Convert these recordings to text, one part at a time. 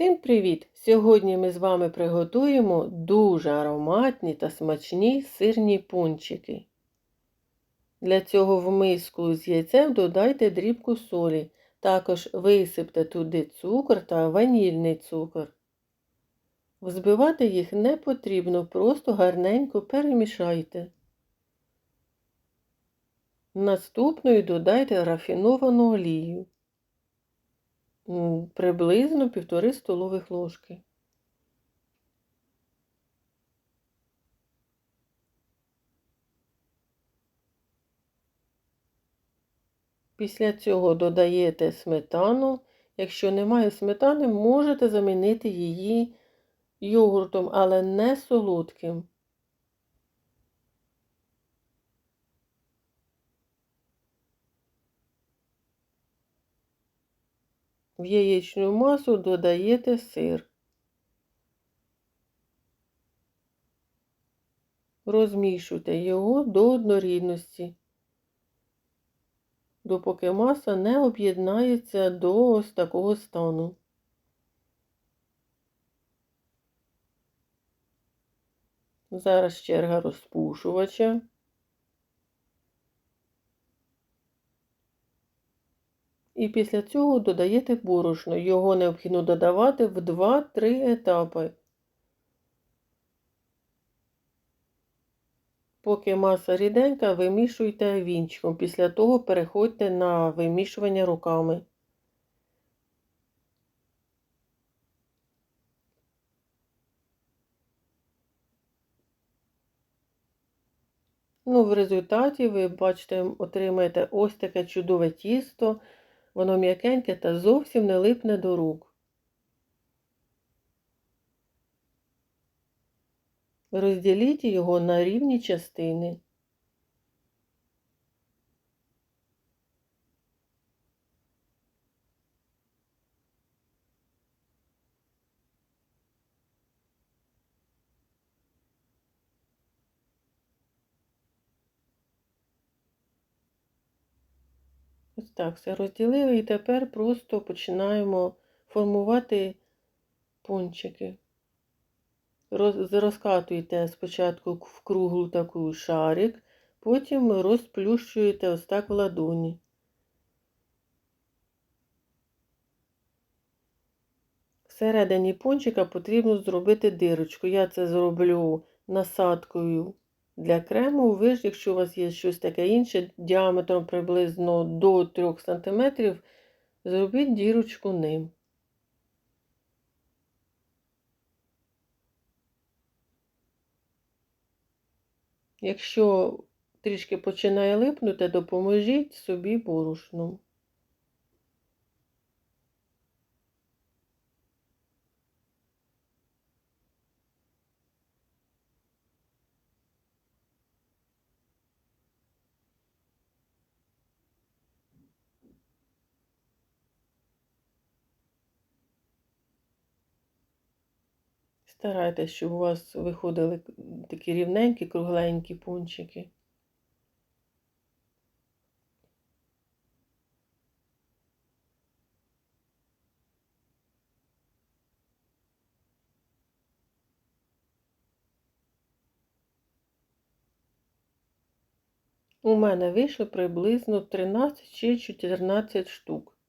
Всім привіт! Сьогодні ми з вами приготуємо дуже ароматні та смачні сирні пончики. Для цього в миску з яйцем додайте дрібку солі. Також висипте туди цукор та ванільний цукор. Взбивати їх не потрібно, просто гарненько перемішайте. Наступною додайте рафіновану олію приблизно півтори столових ложки. Після цього додаєте сметану. Якщо немає сметани, можете замінити її йогуртом, але не солодким. В яєчну масу додаєте сир. Розмішуйте його до однорідності, допоки маса не об'єднається до ось такого стану. Зараз черга розпушувача. І після цього додаєте борошно. Його необхідно додавати в 2-3 етапи. Поки маса ріденька, вимішуйте вінчиком. Після того переходьте на вимішування руками. Ну, в результаті ви бачите, отримаєте ось таке чудове тісто. Воно м'якеньке та зовсім не липне до рук. Розділіть його на рівні частини. Ось так все розділили і тепер просто починаємо формувати пончики. Розкатуєте спочатку в круглу таку шарик, потім розплющуєте ось так в ладоні. Всередині пончика потрібно зробити дирочку. Я це зроблю насадкою для крему. Ви ж, якщо у вас є щось таке інше, діаметром приблизно до 3 см, зробіть дірочку ним. Якщо трішки починає липнути, допоможіть собі борошном. Старайтесь, щоб у вас виходили такі рівненькі, кругленькі пончики. У мене вийшло приблизно 13 чи 14 штук.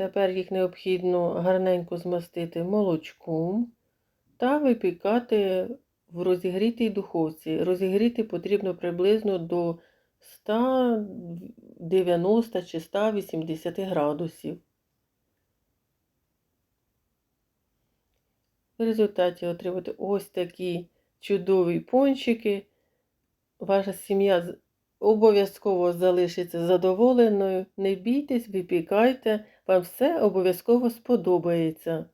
Тепер їх необхідно гарненько змастити молочком та випікати в розігрітій духовці. Розігріти потрібно приблизно до 190 чи 180 градусів. В результаті отримати ось такі чудові пончики. Ваша сім'я обов'язково залишиться задоволеною. Не бійтесь, випікайте, вам все обов'язково сподобається.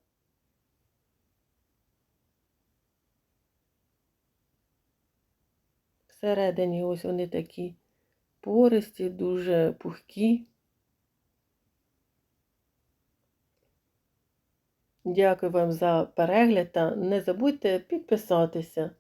Всередині ось вони такі пористі, дуже пухкі. Дякую вам за перегляд та не забудьте підписатися.